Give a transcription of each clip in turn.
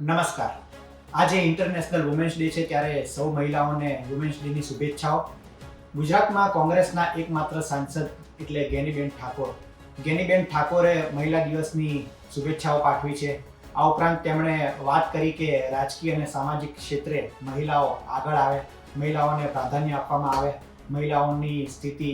નમસ્કાર. આજે international women's day છે ત્યારે સૌ મહિલાઓને વુમેન્સ ડેની શુભેચ્છાઓ. ગુજરાતમાં કોંગ્રેસના એકમાત્ર સાંસદ એટલે ગેનીબેન ઠાકોર. ગેનીબેન ઠાકોરે મહિલા દિવસની શુભેચ્છાઓ પાઠવી છે. આ ઉપરાંત તેમણે વાત કરી કે રાજકીય અને સામાજિક ક્ષેત્રે મહિલાઓ આગળ આવે, મહિલાઓને પ્રાધાન્ય આપવામાં આવે, મહિલાઓની સ્થિતિ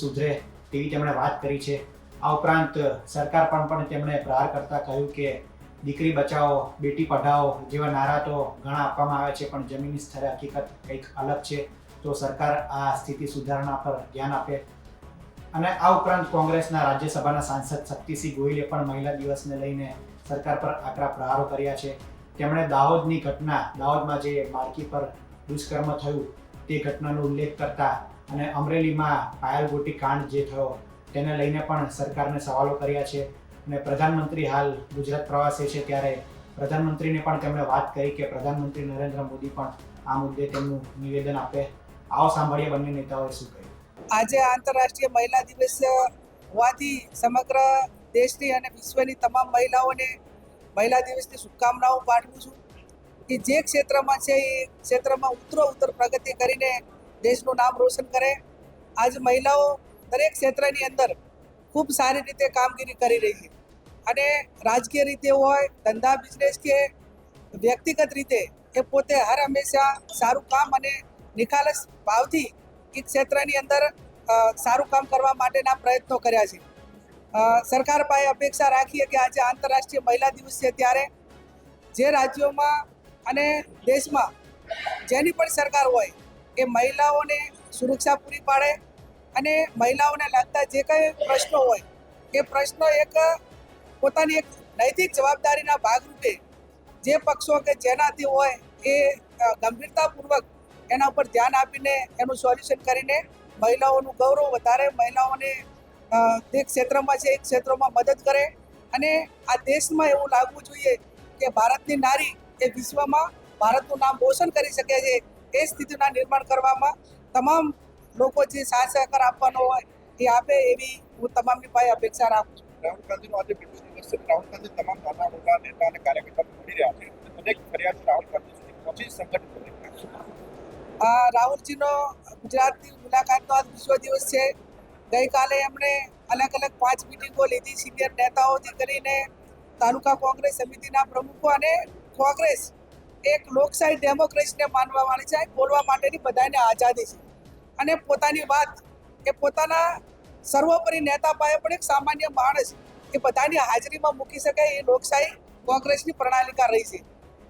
સુધરે તેવી તેમણે વાત કરી છે. આ ઉપરાંત સરકાર પણ પણ તેમણે પ્રહાર કરતા કહ્યું કે દીકરી બચાવો, બેટી પઢાઓ જેવા નારા તો ઘણા આપવામાં આવે છે, પણ જમીની સ્તરે હકીકત કંઈક અલગ છે. તો સરકાર આ સ્થિતિ સુધારણા પર ધ્યાન આપે. અને આ ઉપરાંત કોંગ્રેસના રાજ્યસભાના સાંસદ શક્તિસિંહ ગોહિલે પણ મહિલા દિવસને લઈને સરકાર પર આકરા પ્રહારો કર્યા છે. તેમણે દાહોદની ઘટના, દાહોદમાં જે બાળકી પર દુષ્કર્મ થયું, તે ઘટનાનો ઉલ્લેખ કરતા અને અમરેલીમાં પાયલ ગોટી કાંડ જે થયો, તેને લઈને પણ સરકારને સવાલો કર્યા છે. અને પ્રધાનમંત્રી હાલ ગુજરાત પ્રવાસે છે ત્યારે પ્રધાનમંત્રીને પણ તેમણે વાત કરી કે પ્રધાનમંત્રી નરેન્દ્ર મોદી પણ આ મુદ્દે તેમનું નિવેદન આપે. આવો સાંભળીએ બંને નેતાઓએ શું કહ્યું. આજે આંતરરાષ્ટ્રીય મહિલા દિવસ હોવાથી સમગ્ર દેશની અને વિશ્વની તમામ મહિલાઓને મહિલા દિવસની શુભકામનાઓ પાઠવું છું કે જે ક્ષેત્રમાં છે એ ક્ષેત્રમાં ઉત્તરો ઉત્તર પ્રગતિ કરીને દેશનું નામ રોશન કરે. આજ મહિલાઓ દરેક ક્ષેત્રની અંદર ખૂબ સારી રીતે કામગીરી કરી રહી છે. અને રાજકીય રીતે હોય, ધંધા બિઝનેસ કે વ્યક્તિગત રીતે એ પોતે હર હંમેશા સારું કામ અને નિખાલસ ભાવથી એ ક્ષેત્રની અંદર સારું કામ કરવા માટેના પ્રયત્નો કર્યા છે. સરકાર પાસે અપેક્ષા રાખીએ કે આજે આંતરરાષ્ટ્રીય મહિલા દિવસ છે ત્યારે જે રાજ્યોમાં અને દેશમાં જેની પણ સરકાર હોય એ મહિલાઓને સુરક્ષા પૂરી પાડે અને મહિલાઓને લગતા જે કંઈ પ્રશ્નો હોય, એ પ્રશ્નો એક પોતાની એક નૈતિક જવાબદારીના ભાગરૂપે જે પક્ષો કે જેનાથી હોય એ ગંભીરતાપૂર્વક એના ઉપર ધ્યાન આપીને એનું સોલ્યુશન કરીને મહિલાઓનું ગૌરવ વધારે, મહિલાઓને તે ક્ષેત્રમાં છે, એ ક્ષેત્રોમાં મદદ કરે. અને આ દેશમાં એવું લાગવું જોઈએ કે ભારતની નારી એ વિશ્વમાં ભારતનું નામ રોશન કરી શકે છે, એ સ્થિતિના નિર્માણ કરવામાં તમામ લોકો જે સાથ સહકાર આપવાનો હોય એ આપે એવી હું તમામની પાસે અપેક્ષા રાખું છું. રાહુલ ગાંધીનો આજે બીજો રાહુલ ગાંધી તમામ નાના મોટા નેતા અને કાર્યકર્તાઓ મળી રહ્યા છે. અનેક ફરિયાદ રાહુલ ગાંધી સુધી પહોંચી આ રાહુલજીનો ગુજરાતની મુલાકાતનો આજ બીજો દિવસ છે. ગઈકાલે એમણે અલગ અલગ પાંચ મિટિંગો લીધી સિનિયર નેતાઓથી કરીને તાલુકા કોંગ્રેસ સમિતિના પ્રમુખો અને કોંગ્રેસ એક લોકશાહી ડેમોક્રેસીને માટે છે. બોલવા માટેની બધાને આઝાદી છે. અને પોતાની વાત એ પોતાના સર્વોપરી નેતા પાસે પણ એક સામાન્ય માણસ એ બધાની હાજરીમાં મૂકી શકે એ લોકશાહી કોંગ્રેસની પ્રણાલિકા રહી છે.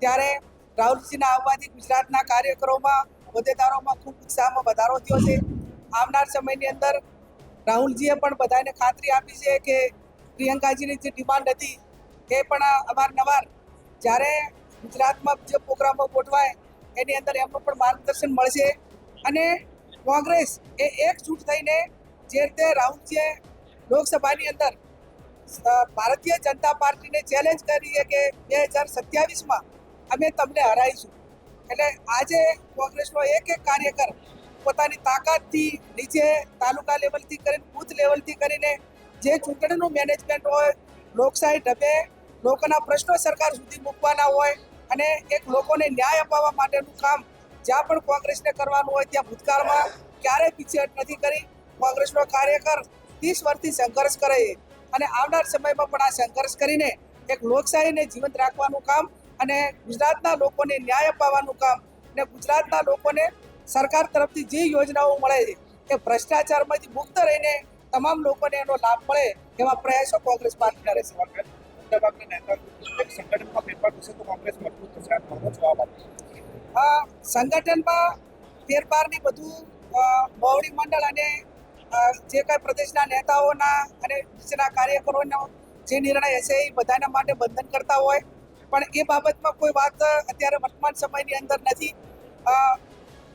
ત્યારે રાહુલજીના આવવાથી ગુજરાતના કાર્યકરોમાં, હોદ્દેદારોમાં ખૂબ ઉત્સાહમાં વધારો થયો છે. આવનાર સમયની અંદર રાહુલજીએ પણ બધાને ખાતરી આપી છે કે પ્રિયંકાજીની જે ડિમાન્ડ હતી, એ પણ અવારનવાર જ્યારે ગુજરાતમાં જે પ્રોગ્રામો ગોઠવાય, એની અંદર એમનું પણ માર્ગદર્શન મળશે. અને કોંગ્રેસ એ એકજૂટ થઈને જે રીતે રાહુલજીએ લોકસભાની અંદર ભારતીય જનતા પાર્ટીને ચેલેન્જ કરી કે બે હજાર સત્યાવીસમાં અમે તમને હરાઈશું. એટલે આજે કોંગ્રેસનો એક એક કાર્યકર પોતાની તાકાતથી નીચે તાલુકા લેવલથી કરીને બૂથ લેવલથી કરીને જે ચૂંટણીનું મેનેજમેન્ટ હોય, લોકશાહી ઢબે લોકોના પ્રશ્નો સરકાર સુધી મૂકવાના હોય અને એક લોકોને ન્યાય અપાવવા માટેનું કામ જ્યાં પણ કોંગ્રેસને કરવાનું હોય ત્યાં ભૂતકાળમાં ક્યારેય પીછેહટ નથી કરી. કોંગ્રેસનો કાર્યકર ત્રીસ વર્ષથી સંઘર્ષ કરે અને આવનાર સમયમાં પણ આ સંઘર્ષ કરીને એક લોકશાહીને જીવંત રાખવાનું કામ અને ગુજરાતના લોકોને ન્યાય અપાવવાનું કામ અને ગુજરાતના લોકોને સરકાર તરફથી જે યોજનાઓ મળે છે એ ભ્રષ્ટાચારમાંથી મુક્ત રહીને તમામ લોકોને એનો લાભ મળે એવા પ્રયાસો કોંગ્રેસ પાર્ટીના કરે નેતા સંગઠનમાં ફેરફાર થશે તો કોંગ્રેસ મજબૂત થશે આ સંગઠનમાં ફેરફારની બધું મોવડી મંડળ અને જે કાંઈ પ્રદેશના નેતાઓના અને નીચેના કાર્યકરોનો જે નિર્ણય હશે એ બધાના માટે બંધન કરતા હોય. પણ એ બાબતમાં કોઈ વાત અત્યારે વર્તમાન સમયની અંદર નથી.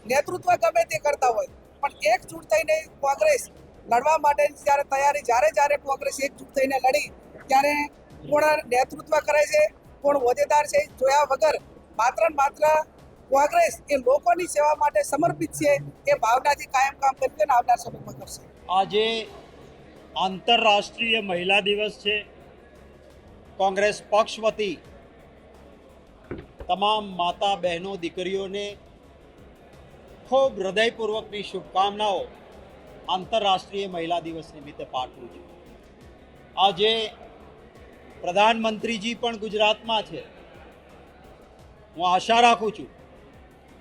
નેતૃત્વ ગમે તે કરતા હોય, પણ એકજૂટ થઈને કોંગ્રેસ લડવા માટે જ્યારે તૈયારી જ્યારે જ્યારે કોંગ્રેસ એકજૂટ થઈને લડી, ત્યારે કોણ નેતૃત્વ કરે છે કોણ હોદ્દેદાર છે. જોયા વગર માત્ર માત્ર કોંગ્રેસ એ લોકોની સેવા માટે સમર્પિત છે એ ભાવનાથી કાયમ કામ કરી અને આવનાર સમયમાં કરશે. આજે આંતરરાષ્ટ્રીય મહિલા દિવસ છે. કોંગ્રેસ પક્ષ વતી તમામ માતા બહેનો, દીકરીઓને ખૂબ હૃદયપૂર્વકની શુભકામનાઓ આંતરરાષ્ટ્રીય મહિલા દિવસ નિમિત્તે પાઠવું છું. આજે પ્રધાનમંત્રીજી પણ ગુજરાતમાં છે. હું આશા રાખું છું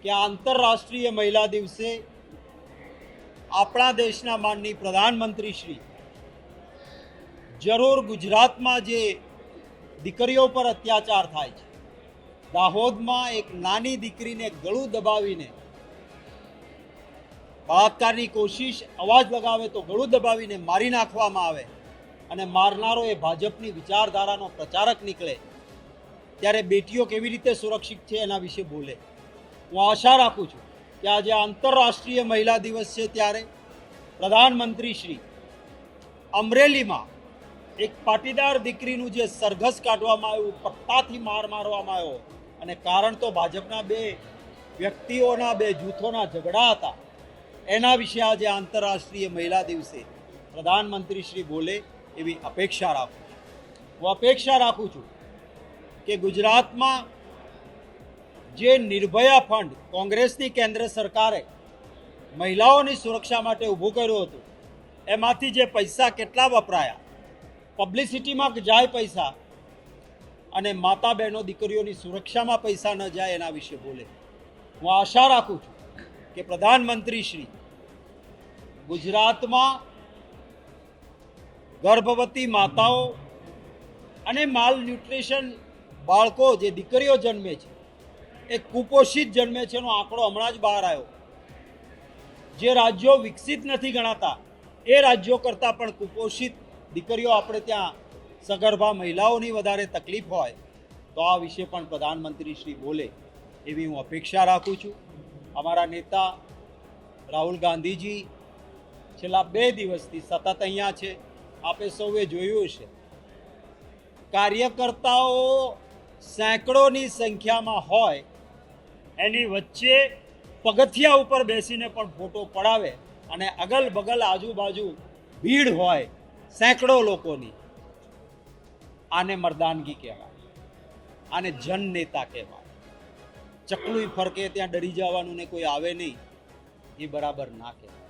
કે આંતરરાષ્ટ્રીય મહિલા દિવસે આપણા દેશના માનની પ્રધાનમંત્રી શ્રી જરૂર ગુજરાતમાં જે દીકરીઓ પર અત્યાચાર થાય છે, દાહોદમાં એક નાની દીકરીને ગળું દબાવીને બળાત્કારની કોશિશ, અવાજ લગાવે તો ગળું દબાવીને મારી નાખવામાં આવે અને મારનારો એ ભાજપની વિચારધારાનો પ્રચારક નીકળે, ત્યારે બેટીઓ કેવી રીતે સુરક્ષિત છે એના વિશે બોલે. હું આશા રાખું છું કે આજે આંતરરાષ્ટ્રીય મહિલા દિવસ છે ત્યારે પ્રધાનમંત્રી શ્રી અમરેલીમાં એક પાટીદાર દીકરીનું જે સરઘસ કાઢવામાં આવ્યું, પટ્ટાથી માર મારવામાં આવ્યો અને કારણ તો ભાજપના બે વ્યક્તિઓના, બે જૂથોના ઝઘડા હતા. એના વિશે આજે આંતરરાષ્ટ્રીય મહિલા દિવસે પ્રધાનમંત્રી શ્રી બોલે એવી અપેક્ષા રાખું છું. હું અપેક્ષા રાખું છું કે ગુજરાતમાં જે નિર્ભયા ફંડ કોંગ્રેસની કેન્દ્ર સરકારે મહિલાઓની સુરક્ષા માટે ઊભું કર્યું હતું, એમાંથી જે પૈસા કેટલા વપરાયા, પબ્લિસિટીમાં જાય પૈસા અને માતા બહેનો દીકરીઓની સુરક્ષામાં પૈસા ન જાય એના વિશે બોલે. હું આશા રાખું છું કે પ્રધાનમંત્રી શ્રી ગુજરાતમાં ગર્ભવતી માતાઓ અને માલ ન્યુટ્રિશન બાળકો જે દીકરીઓ જન્મે છે એ કુપોષિત જન્મે છે એનો આંકડો હમણાં જ બહાર આવ્યો. જે રાજ્યો વિકસિત નથી ગણાતા, એ રાજ્યો કરતાં પણ કુપોષિત દીકરીઓ આપણે ત્યાં સગર્ભા મહિલાઓની વધારે તકલીફ હોય, તો આ વિશે પણ પ્રધાનમંત્રી શ્રી બોલે એવી હું અપેક્ષા રાખું છું. અમારા નેતા રાહુલ ગાંધીજી છેલ્લા બે દિવસથી સતત અહીંયા છે. આપે સૌએ જોયું છે કાર્યકર્તાઓ સેંકડોની સંખ્યામાં હોય એની વચ્ચે પગથિયા ઉપર બેસીને પણ ફોટો પડાવે અને અગલ બગલ આજુબાજુ ભીડ હોય સેંકડો લોકોની, આને મર્દાનગી કહેવાય, આને જન નેતા કહેવાય. ચકલું ફરકે ત્યાં ડરી જવાનું ને કોઈ આવે નહીં, એ બરાબર ના કહેવાય.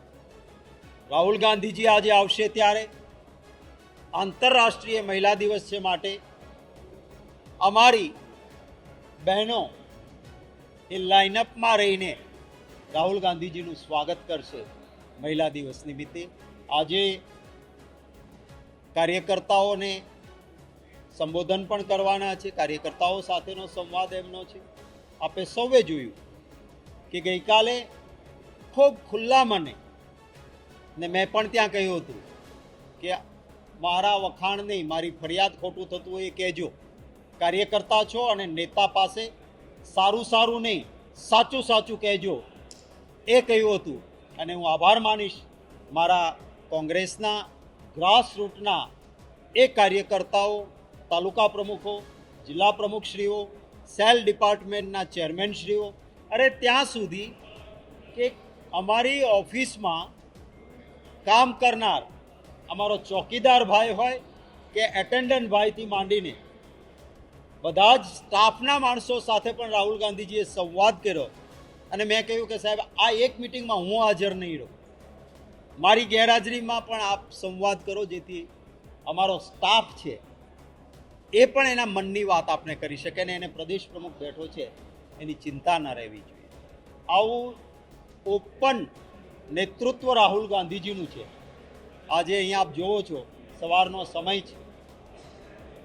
રાહુલ ગાંધીજી આજે આવશે ત્યારે, આંતરરાષ્ટ્રીય મહિલા દિવસ છે માટે, અમારી બહેનો એ લાઇનઅપમાં રહીને રાહુલ ગાંધીજીનું સ્વાગત કરશે મહિલા દિવસ નિમિત્તે. આજે કાર્યકર્તાઓને સંબોધન પણ કરવાના છે, કાર્યકર્તાઓ સાથેનો સંવાદ એમનો છે. આપણે સૌએ જોયું કે ગઈકાલે ખૂબ ખુલ્લા મને, ને મેં પણ ત્યાં કહ્યું હતું કે મારા વખાણ નહીં, મારી ફરિયાદ ખોટું થતું એ કહેજો. કાર્યકર્તા છો અને નેતા પાસે સારું સારું નહીં, સાચું સાચું કહેજો. એ કહ્યું હતું. અને હું આભાર માનીશ મારા કોંગ્રેસના ગ્રાસરૂટના એ કાર્યકર્તાઓ, તાલુકા પ્રમુખો, જિલ્લા પ્રમુખશ્રીઓ, સેલ ડિપાર્ટમેન્ટના ચેરમેનશ્રીઓ. અરે ત્યાં સુધી કે અમારી ઓફિસમાં કામ કરનાર અમારો ચોકીદાર ભાઈ હોય કે એટેન્ડન્ટ ભાઈથી માંડીને બધા જ સ્ટાફના માણસો સાથે પણ રાહુલ ગાંધીજીએ સંવાદ કર્યો અને મેં કહ્યું કે સાહેબ, આ એક મિટિંગમાં હું હાજર નહીં રહું. મારી ગેરહાજરીમાં પણ આપ સંવાદ કરો જેથી અમારો સ્ટાફ છે એ પણ એના મનની વાત આપણે કરી શકે ને એને પ્રદેશ પ્રમુખ બેઠો છે એની ચિંતા ન રહેવી જોઈએ. આવું ઓપન નેતૃત્વ રાહુલ ગાંધીજીનું છે. આજે અહીંયા આપ જોવો છો, સવારનો સમય છે.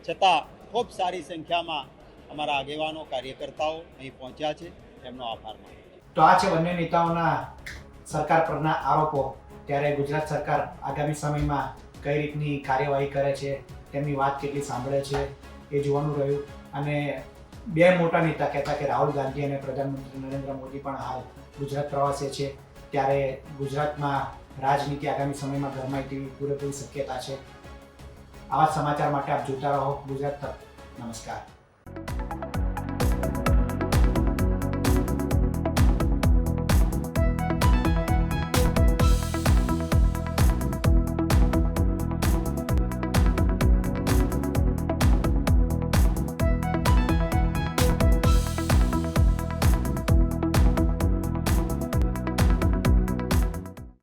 છતાં ખૂબ સારી સંખ્યામાં અમારા આગેવાનો, કાર્યકર્તાઓ અહીં પહોંચ્યા છે. એમનો આભાર માનું તો આ છે બંને નેતાઓના સરકાર પરના આરોપો. ત્યારે ગુજરાત સરકાર આગામી સમયમાં કઈ રીતની કાર્યવાહી કરે છે, તેમની વાત કેટલી સાંભળે છે, એ જોવાનું રહ્યું. અને બે મોટા નેતા કહેતા કે રાહુલ ગાંધી અને પ્રધાનમંત્રી નરેન્દ્ર મોદી પણ હાલ ગુજરાત પ્રવાસે છે. ત્યારે ગુજરાતમાં રાજનીતિ આગામી સમયમાં ગરમાય તેવી પૂરેપૂરી શક્યતા છે. આવા સમાચાર માટે આપ જોતા રહો ગુજરાત તક. નમસ્કાર.